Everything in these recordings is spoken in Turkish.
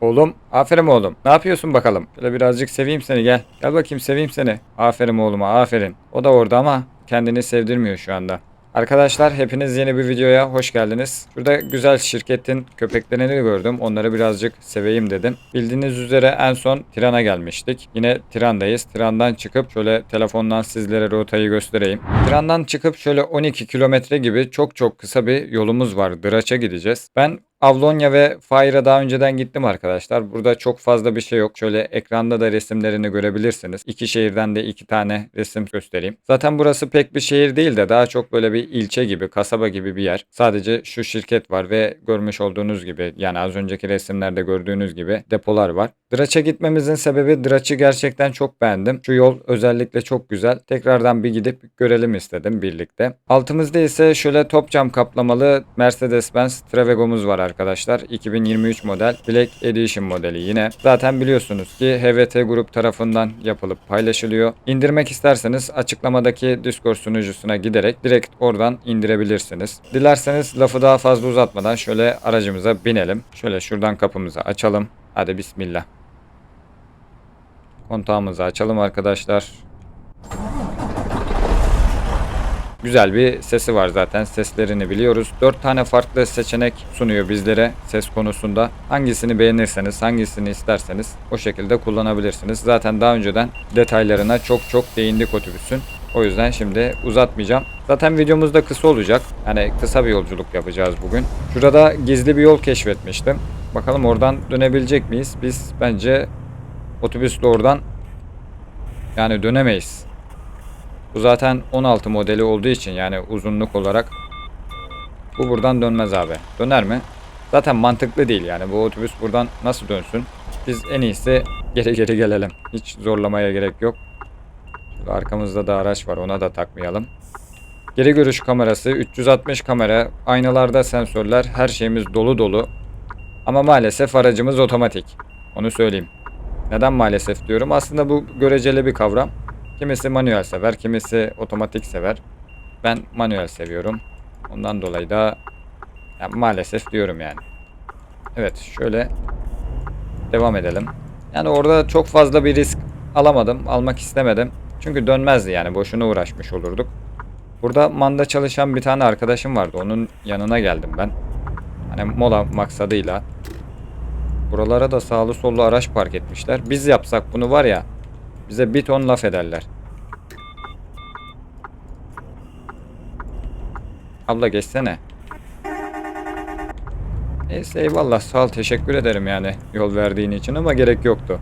Oğlum, aferin oğlum. Ne yapıyorsun bakalım? Şöyle birazcık seveyim seni gel. Gel bakayım seveyim seni. Aferin oğluma, aferin. O da orada ama kendini sevdirmiyor şu anda. Arkadaşlar hepiniz yeni bir videoya hoş geldiniz. Şurada güzel şirketin köpeklerini gördüm. Onları birazcık seveyim dedim. Bildiğiniz üzere en son Tiran'a gelmiştik. Yine Tiran'dayız. Tiran'dan çıkıp şöyle telefondan sizlere rotayı göstereyim. Tiran'dan çıkıp şöyle 12 kilometre gibi çok çok kısa bir yolumuz var. Dıraç'a gideceğiz. Ben Avlonya ve Fire'a daha önceden gittim arkadaşlar. Burada çok fazla bir şey yok. Şöyle ekranda da resimlerini görebilirsiniz. İki şehirden de iki tane resim göstereyim. Zaten burası pek bir şehir değil de daha çok böyle bir ilçe gibi, kasaba gibi bir yer. Sadece şu şirket var ve görmüş olduğunüz gibi yani az önceki resimlerde gördüğünüz gibi depolar var. Draç'a gitmemizin sebebi Draç'ı gerçekten çok beğendim. Şu yol özellikle çok güzel. Tekrardan bir gidip görelim istedim birlikte. Altımızda ise şöyle top cam kaplamalı Mercedes-Benz Travego'muz var arkadaşlar. 2023 model Black Edition modeli yine. Zaten biliyorsunuz ki HVT grup tarafından yapılıp paylaşılıyor. İndirmek isterseniz açıklamadaki Discord sunucusuna giderek direkt oradan indirebilirsiniz. Dilerseniz lafı daha fazla uzatmadan şöyle aracımıza binelim. Şöyle şuradan kapımızı açalım. Hadi bismillah. Kontağımızı açalım arkadaşlar. Güzel bir sesi var zaten. Seslerini biliyoruz. 4 tane farklı seçenek sunuyor bizlere ses konusunda. Hangisini beğenirseniz, hangisini isterseniz o şekilde kullanabilirsiniz. Zaten daha önceden detaylarına çok çok değindik otobüsün. O yüzden şimdi uzatmayacağım. Zaten videomuz da kısa olacak. Yani kısa bir yolculuk yapacağız bugün. Şurada gizli bir yol keşfetmiştim. Bakalım oradan dönebilecek miyiz? Biz bence otobüsle oradan yani dönemeyiz. Bu zaten 16 modeli olduğu için yani uzunluk olarak bu buradan dönmez abi. Döner mi? Zaten mantıklı değil yani bu otobüs buradan nasıl dönsün? Biz en iyisi geri geri gelelim. Hiç zorlamaya gerek yok. Şurada arkamızda da araç var ona da takmayalım. Geri görüş kamerası, 360 kamera, aynalarda sensörler, her şeyimiz dolu dolu. Ama maalesef aracımız otomatik. Onu söyleyeyim. Neden maalesef diyorum? Aslında bu göreceli bir kavram. Kimisi manuel sever, kimisi otomatik sever. Ben manuel seviyorum. Ondan dolayı da ya maalesef diyorum yani. Evet şöyle devam edelim. Yani orada çok fazla bir risk alamadım, almak istemedim. Çünkü dönmezdi yani boşuna uğraşmış olurduk. Burada manda çalışan bir tane arkadaşım vardı. Onun yanına geldim ben. Hani mola maksadıyla. Buralara da sağlı sollu araç park etmişler. Biz yapsak bunu var ya bize bir ton laf ederler. Abla geçsene. Neyse eyvallah sağ ol teşekkür ederim yani yol verdiğin için ama gerek yoktu.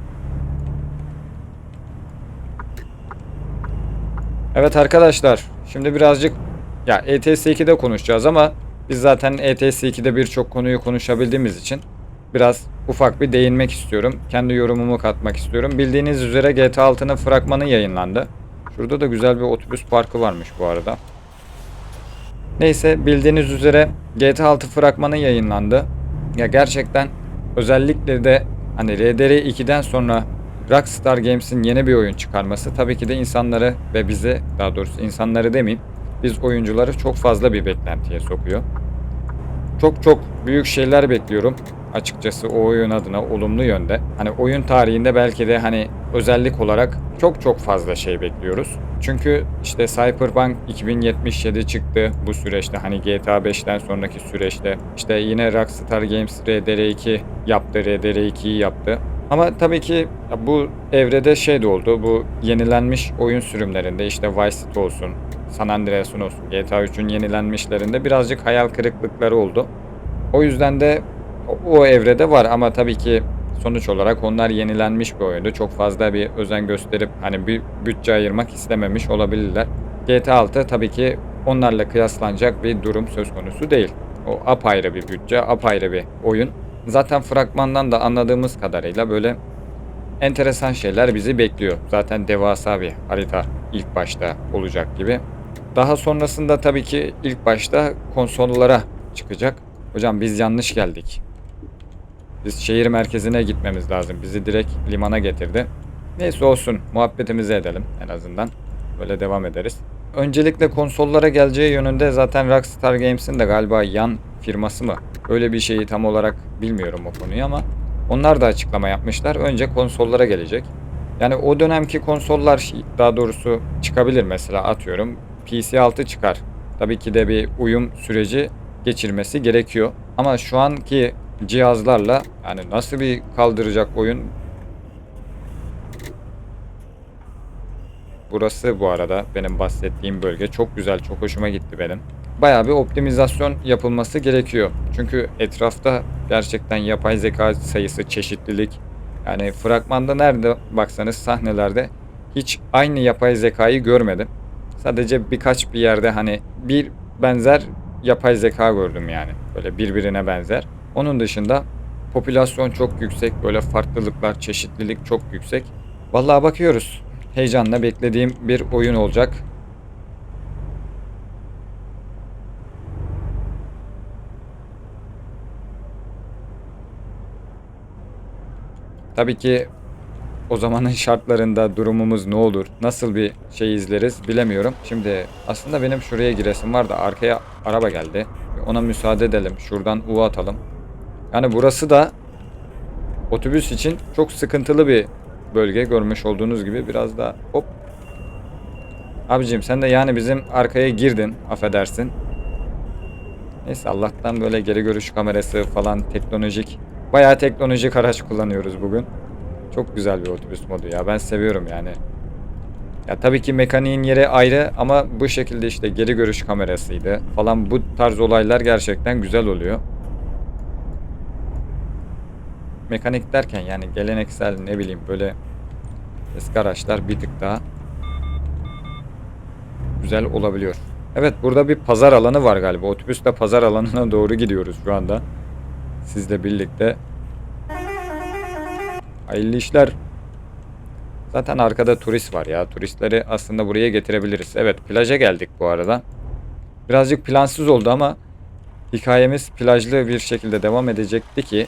Evet arkadaşlar şimdi birazcık ya ETS 2'de konuşacağız ama biz zaten ETS 2'de birçok konuyu konuşabildiğimiz için biraz ufak bir değinmek istiyorum. Kendi yorumumu katmak istiyorum. Bildiğiniz üzere GTA 6'nın fragmanı yayınlandı. Şurada da güzel bir otobüs parkı varmış bu arada. Neyse bildiğiniz üzere GTA 6 fragmanı yayınlandı. Ya gerçekten özellikle de hani RDR 2'den sonra Rockstar Games'in yeni bir oyun çıkarması tabii ki de insanları ve bizi daha doğrusu insanları demeyeyim biz oyuncuları çok fazla bir beklentiye sokuyor. Çok çok büyük şeyler bekliyorum açıkçası o oyun adına olumlu yönde. Hani oyun tarihinde belki de hani özellik olarak çok çok fazla şey bekliyoruz. Çünkü işte Cyberpunk 2077 çıktı bu süreçte hani GTA 5'ten sonraki süreçte. İşte yine Rockstar Games RDR2 yaptı, RDR2'yi yaptı. Ama tabii ki bu evrede şey de oldu. Bu yenilenmiş oyun sürümlerinde işte Vice City olsun, San Andreas'ın olsun, GTA 3'ün yenilenmişlerinde birazcık hayal kırıklıkları oldu. O yüzden de o- evrede var ama tabii ki sonuç olarak onlar yenilenmiş bir oyundu. Çok fazla bir özen gösterip hani bir bütçe ayırmak istememiş olabilirler. GTA 6 tabii ki onlarla kıyaslanacak bir durum söz konusu değil. O apayrı bir bütçe, apayrı bir oyun. Zaten fragmandan da anladığımız kadarıyla böyle enteresan şeyler bizi bekliyor. Zaten devasa bir harita ilk başta olacak gibi. Daha sonrasında tabii ki ilk başta konsollara çıkacak. Hocam biz yanlış geldik. Biz şehir merkezine gitmemiz lazım. Bizi direkt limana getirdi. Neyse olsun muhabbetimizi edelim en azından. Böyle devam ederiz. Öncelikle konsollara geleceği yönünde zaten Rockstar Games'in de galiba yan firması mı? Öyle bir şeyi tam olarak bilmiyorum o konuyu ama Onlar da açıklama yapmışlar. Önce konsollara gelecek. Yani o dönemki konsollar daha doğrusu çıkabilir mesela atıyorum. PC 6 çıkar. Tabii ki de bir uyum süreci geçirmesi gerekiyor. Ama şu anki cihazlarla yani nasıl bir kaldıracak oyun Burası bu arada benim bahsettiğim bölge. Çok güzel, çok hoşuma gitti benim. Bayağı bir optimizasyon yapılması gerekiyor. Çünkü etrafta gerçekten yapay zeka sayısı, çeşitlilik. Yani fragmanda nerede baksanız sahnelerde hiç aynı yapay zekayı görmedim. Sadece birkaç bir yerde hani bir benzer yapay zeka gördüm yani. Böyle birbirine benzer. Onun dışında popülasyon çok yüksek. Böyle farklılıklar, çeşitlilik çok yüksek. Vallahi bakıyoruz. Heyecanla beklediğim bir oyun olacak. Tabii ki o zamanın şartlarında durumumuz ne olur, nasıl bir şey izleriz bilemiyorum. Şimdi aslında benim şuraya giresim var da arkaya araba geldi. Ona müsaade edelim. Şuradan U atalım. Yani burası da otobüs için çok sıkıntılı bir bölge görmüş olduğunuz gibi biraz daha hop. Abicim sen de yani bizim arkaya girdin affedersin. Neyse Allah'tan böyle geri görüş kamerası falan teknolojik. Bayağı teknolojik araç kullanıyoruz bugün. Çok güzel bir otobüs modu ya ben seviyorum yani. Ya tabii ki mekaniğin yeri ayrı ama bu şekilde işte geri görüş kamerasıydı falan bu tarz olaylar gerçekten güzel oluyor. Mekanik derken yani geleneksel ne bileyim böyle eski araçlar bir tık daha güzel olabiliyor. Evet burada bir pazar alanı var galiba. Otobüsle pazar alanına doğru gidiyoruz şu anda. Sizle birlikte. Hayırlı işler. Zaten arkada turist var ya. Turistleri aslında buraya getirebiliriz. Evet plaja geldik bu arada. Birazcık plansız oldu ama hikayemiz plajlı bir şekilde devam edecekti ki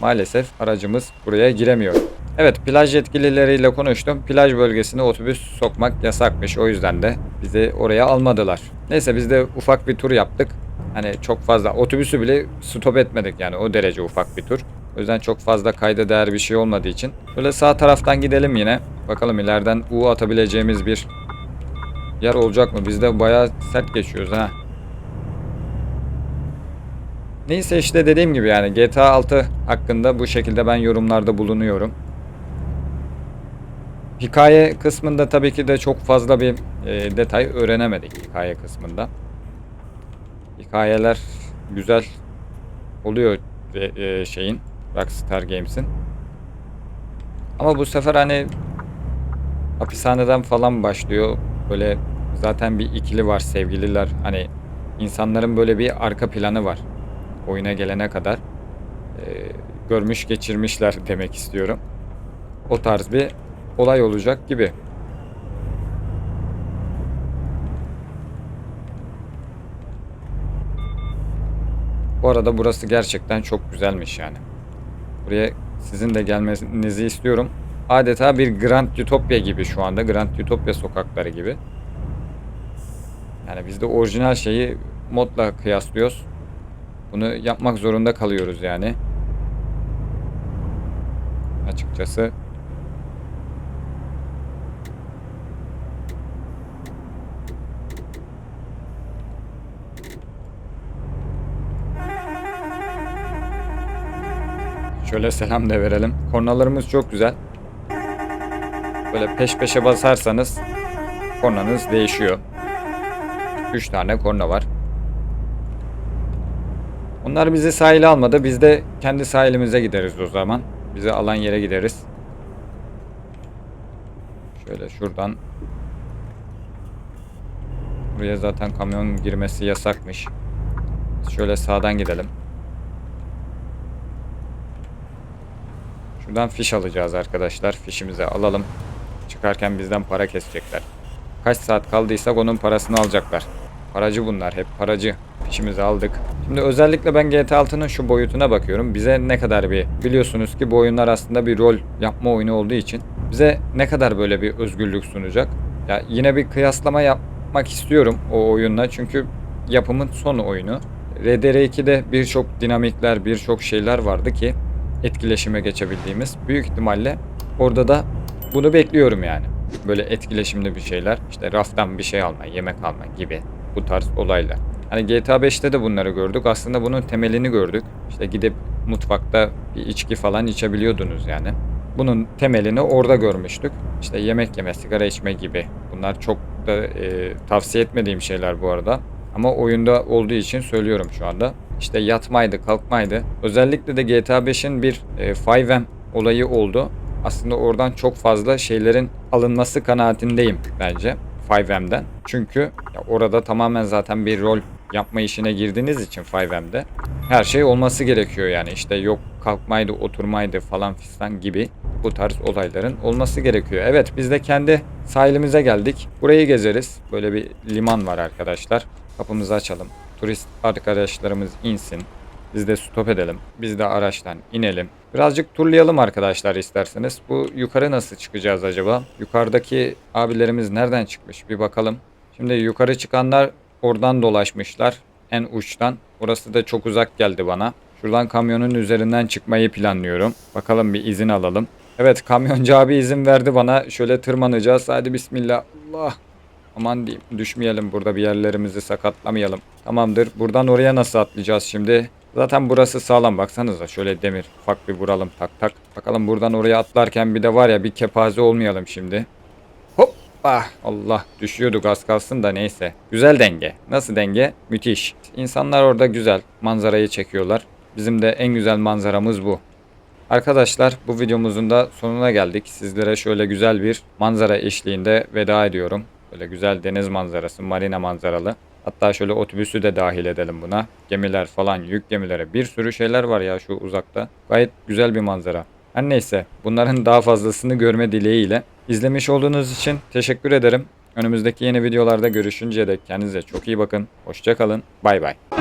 maalesef aracımız buraya giremiyor. Evet plaj yetkilileriyle konuştum. Plaj bölgesine otobüs sokmak yasakmış. O yüzden de bizi oraya almadılar. Neyse biz de ufak bir tur yaptık. Hani çok fazla otobüsü bile stop etmedik yani o derece ufak bir tur. O yüzden çok fazla kayda değer bir şey olmadığı için. Böyle sağ taraftan gidelim yine. Bakalım ileriden U atabileceğimiz bir yer olacak mı? Biz de bayağı sert geçiyoruz ha. Neyse işte dediğim gibi yani GTA 6 hakkında bu şekilde ben yorumlarda bulunuyorum. Hikaye kısmında tabii ki de çok fazla bir e, detay öğrenemedik hikaye kısmında. Hikayeler güzel oluyor e, şeyin Rockstar Games'in. Ama bu sefer hani hapishaneden falan başlıyor. Böyle zaten bir ikili var sevgililer. Hani insanların böyle bir arka planı var. Oyuna gelene kadar e, görmüş geçirmişler demek istiyorum. O tarz bir olay olacak gibi. Bu arada burası gerçekten çok güzelmiş yani. Buraya sizin de gelmenizi istiyorum. Adeta bir Grand Utopia gibi şu anda. Grand Utopia sokakları gibi. Yani biz de orijinal şeyi modla kıyaslıyoruz. Bunu yapmak zorunda kalıyoruz yani. Açıkçası Şöyle selam da verelim. Kornalarımız çok güzel. Böyle peş peşe basarsanız kornanız değişiyor. 3 tane korna var. Onlar bizi sahile almadı. Biz de kendi sahilimize gideriz o zaman. Bizi alan yere gideriz. Şöyle şuradan. Buraya zaten kamyon girmesi yasakmış. Şöyle sağdan gidelim. Şuradan fiş alacağız arkadaşlar. Fişimizi alalım. Çıkarken bizden para kesecekler. Kaç saat kaldıysak onun parasını alacaklar. Paracı bunlar hep paracı. Fişimizi aldık. Şimdi özellikle ben GTA 6'nın şu boyutuna bakıyorum. Bize ne kadar bir biliyorsunuz ki bu oyunlar aslında bir rol yapma oyunu olduğu için bize ne kadar böyle bir özgürlük sunacak. Ya yine bir kıyaslama yapmak istiyorum o oyunla çünkü yapımın son oyunu. RDR2'de birçok dinamikler, birçok şeyler vardı ki etkileşime geçebildiğimiz. Büyük ihtimalle orada da bunu bekliyorum yani. Böyle etkileşimli bir şeyler. işte raftan bir şey alma, yemek alma gibi bu tarz olaylar. Hani GTA 5'te de bunları gördük. Aslında bunun temelini gördük. İşte gidip mutfakta bir içki falan içebiliyordunuz yani. Bunun temelini orada görmüştük. İşte yemek yeme, sigara içme gibi. Bunlar çok da e, tavsiye etmediğim şeyler bu arada. Ama oyunda olduğu için söylüyorum şu anda. İşte yatmaydı, kalkmaydı. Özellikle de GTA 5'in bir e, 5M olayı oldu. Aslında oradan çok fazla şeylerin alınması kanaatindeyim bence 5M'den. Çünkü orada tamamen zaten bir rol yapma işine girdiğiniz için 5M'de her şey olması gerekiyor yani işte yok kalkmaydı oturmaydı falan fistan gibi bu tarz olayların olması gerekiyor. Evet biz de kendi sahilimize geldik. Burayı gezeriz. Böyle bir liman var arkadaşlar. Kapımızı açalım. Turist arkadaşlarımız insin. Biz de stop edelim. Biz de araçtan inelim. Birazcık turlayalım arkadaşlar isterseniz. Bu yukarı nasıl çıkacağız acaba? Yukarıdaki abilerimiz nereden çıkmış bir bakalım. Şimdi yukarı çıkanlar oradan dolaşmışlar. En uçtan. Orası da çok uzak geldi bana. Şuradan kamyonun üzerinden çıkmayı planlıyorum. Bakalım bir izin alalım. Evet kamyoncu abi izin verdi bana. Şöyle tırmanacağız. Hadi bismillah. Allah. Aman diyeyim düşmeyelim burada bir yerlerimizi sakatlamayalım. Tamamdır. Buradan oraya nasıl atlayacağız şimdi? Zaten burası sağlam baksanıza şöyle demir ufak bir vuralım tak tak. Bakalım buradan oraya atlarken bir de var ya bir kepaze olmayalım şimdi. Hoppa Allah düşüyorduk az kalsın da neyse. Güzel denge. Nasıl denge? Müthiş. İnsanlar orada güzel manzarayı çekiyorlar. Bizim de en güzel manzaramız bu. Arkadaşlar bu videomuzun da sonuna geldik. Sizlere şöyle güzel bir manzara eşliğinde veda ediyorum. Böyle güzel deniz manzarası, marina manzaralı. Hatta şöyle otobüsü de dahil edelim buna. Gemiler falan, yük gemileri. Bir sürü şeyler var ya şu uzakta. Gayet güzel bir manzara. Her neyse bunların daha fazlasını görme dileğiyle. İzlemiş olduğunuz için teşekkür ederim. Önümüzdeki yeni videolarda görüşünceye dek kendinize çok iyi bakın. Hoşçakalın. Bay bay.